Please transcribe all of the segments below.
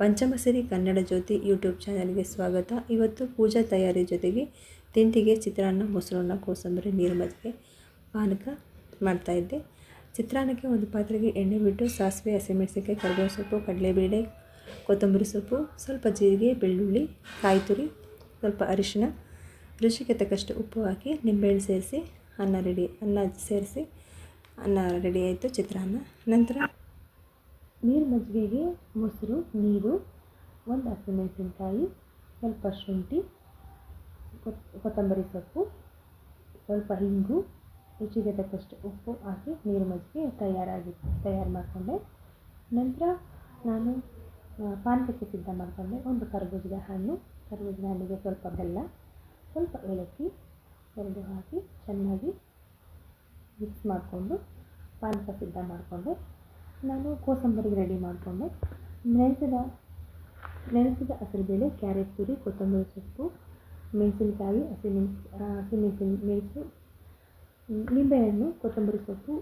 ಪಂಚಮಸಿರಿ ಕನ್ನಡ ಜ್ಯೋತಿ YouTube ಚಾನಲ್ಗೆ ಸ್ವಾಗತ. ಇವತ್ತು ಪೂಜಾ ತಯಾರಿ ಜೊತೆಗೆ ತಿಂಡಿಗೆ ಚಿತ್ರಾನ್ನ, ಮೊಸರನ್ನ, ಕೋಸಂಬರಿ, ನೀರು ಮಜ್ಜಿಗೆ, ಪಾನಕ ಮಾಡ್ತಾಯಿದ್ದೆ ಚಿತ್ರಾನ್ನಕ್ಕೆ ಒಂದು ಪಾತ್ರೆಗೆ ಎಣ್ಣೆ ಬಿಟ್ಟು ಸಾಸಿವೆ, ಹಸಿಮೆಣಸಿನ್ಕಾಯಿ ಕರಿಬೇವು ಸೊಪ್ಪು, ಕಡಲೆಬೇಳೆ, ಕೊತ್ತಂಬರಿ ಸೊಪ್ಪು, ಸ್ವಲ್ಪ ಜೀರಿಗೆ, ಬೆಳ್ಳುಳ್ಳಿ, ಕಾಯಿ ತುರಿ, ಸ್ವಲ್ಪ ಅರಿಶಿನ, ರುಚಿಗೆ ತಕ್ಕಷ್ಟು ಉಪ್ಪು ಹಾಕಿ, ನಿಂಬೆಹಣ್ಣು ಸೇರಿಸಿ, ಅನ್ನ ರೆಡಿ, ಅನ್ನ ಸೇರಿಸಿ, ಅನ್ನ ರೆಡಿ ಆಯಿತು ಚಿತ್ರಾನ್ನ. ನಂತರ ನೀರು ಮಜ್ಜಿಗೆಗೆ ಮೊಸರು, ನೀರು, ಒಂದು ಹಸಿಮೆಣಸಿನ್ಕಾಯಿ ಸ್ವಲ್ಪ ಶುಂಠಿ, ಕೊತ್, ಕೊತ್ತಂಬರಿ ಸೊಪ್ಪು, ಸ್ವಲ್ಪ ಹಿಂಗು ರುಚಿಗೆ ತಕ್ಕಷ್ಟು ಉಪ್ಪು ಹಾಕಿ ನೀರು ಮಜ್ಜಿಗೆ ತಯಾರಾಗಿ, ತಯಾರು ಮಾಡಿಕೊಂಡೆ. ನಂತರ ನಾನು ಪಾನಕಕ್ಕೆ ಸಿದ್ಧ ಮಾಡಿಕೊಂಡೆ. ಒಂದು ಕರ್ಬೂಜದ ಹಣ್ಣು, ಕರ್ಬೂಜದ ಹಣ್ಣಿಗೆ ಸ್ವಲ್ಪ ಬೆಲ್ಲ, ಸ್ವಲ್ಪ ಏಲಕ್ಕಿ, ಎರಡು ಹಾಕಿ ಚೆನ್ನಾಗಿ ಮಿಕ್ಸ್ ಮಾಡಿಕೊಂಡು ಪಾನಕ ಸಿದ್ಧ ಮಾಡಿಕೊಂಡೆ. ನಾನು ಕೋಸಂಬರಿಗೆ ರೆಡಿ ಮಾಡಿಕೊಂಡೆ. ನೆನೆಸಿದ ನೆನೆಸಿದ ಹಸಿರುಬೇಳೆ ಕ್ಯಾರೆಟ್ ತುರಿ ಕೊತ್ತಂಬರಿ ಸೊಪ್ಪು, ಮೆಣಸಿನಕಾಯಿ ಹಸಿಮೆಣಸು ಹಸಿಮೆಣಸಿನ ಮೆಣಸು ನಿಂಬೆಹಣ್ಣು, ಕೊತ್ತಂಬರಿ ಸೊಪ್ಪು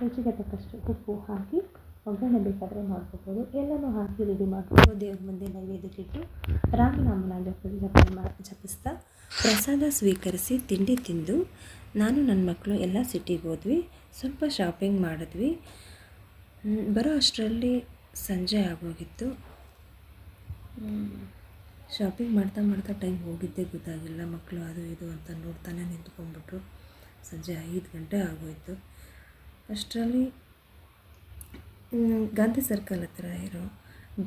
ರುಚಿಗೆ ತಕ್ಕಷ್ಟು ಉಪ್ಪು ಹಾಕಿ ಒಗ್ಗರಣೆ ಬೇಕಾದರೆ ಮಾಡ್ಕೋಬೋದು. ಎಲ್ಲನೂ ಹಾಕಿ ರೆಡಿ ಮಾಡಿಕೊಂಡು ದೇವ್ರ ಮುಂದೆ ನೈವೇದ್ಯಕ್ಕಿಟ್ಟು ರಾಮನಾಮನ ಜಪ ಜಪಿಸ್ತಾ ಪ್ರಸಾದ ಸ್ವೀಕರಿಸಿ ತಿಂಡಿ ತಿಂದು ನಾನು ನನ್ನ ಮಕ್ಕಳು ಎಲ್ಲ ಸಿಟಿಗೆ ಹೋದ್ವಿ. ಸ್ವಲ್ಪ ಶಾಪಿಂಗ್ ಮಾಡಿದ್ವಿ. ಬರೋ ಅಷ್ಟರಲ್ಲಿ ಸಂಜೆ ಆಗೋಗಿತ್ತು. ಶಾಪಿಂಗ್ ಮಾಡ್ತಾ ಮಾಡ್ತಾ ಟೈಮ್ ಹೋಗಿದ್ದೇ ಗೊತ್ತಾಗಿಲ್ಲ. ಮಕ್ಕಳು ಅದು ಇದು ಅಂತ ನೋಡ್ತಾನೆ ನಿಂತ್ಕೊಂಡ್ಬಿಟ್ರು. ಸಂಜೆ ಐದು ಗಂಟೆ ಆಗೋಯಿತು. ಅಷ್ಟರಲ್ಲಿ ಗಾಂಧಿ ಸರ್ಕಲ್ ಹತ್ರ ಇರೋ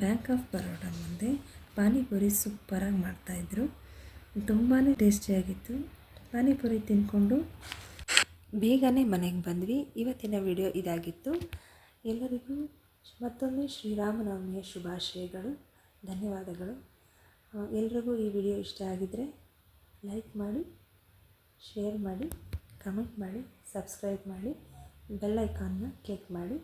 ಬ್ಯಾಂಕ್ ಆಫ್ ಬರೋಡ ಮುಂದೆ ಪಾನಿಪುರಿ ಸೂಪರಾಗಿ ಮಾಡ್ತಾಯಿದ್ರು ತುಂಬಾ ಟೇಸ್ಟಿಯಾಗಿತ್ತು ಪಾನಿಪುರಿ ತಿಂದ್ಕೊಂಡು ಬೇಗನೆ ಮನೆಗೆ ಬಂದ್ವಿ. ಇವತ್ತಿನ ವಿಡಿಯೋ ಇದಾಗಿತ್ತು. ಎಲ್ಲರಿಗೂ ಮತ್ತೊಮ್ಮೆ ಶ್ರೀರಾಮನವಮಿಯ ಶುಭಾಶಯಗಳು, ಧನ್ಯವಾದಗಳು. ಎಲ್ರಿಗೂ ಈ ವಿಡಿಯೋ ಇಷ್ಟ ಆಗಿದ್ದರೆ ಲೈಕ್ ಮಾಡಿ, ಶೇರ್ ಮಾಡಿ, ಕಮೆಂಟ್ ಮಾಡಿ, ಸಬ್ಸ್ಕ್ರೈಬ್ ಮಾಡಿ, ಬೆಲ್ ಐಕಾನ್ನ ಕ್ಲಿಕ್ ಮಾಡಿ.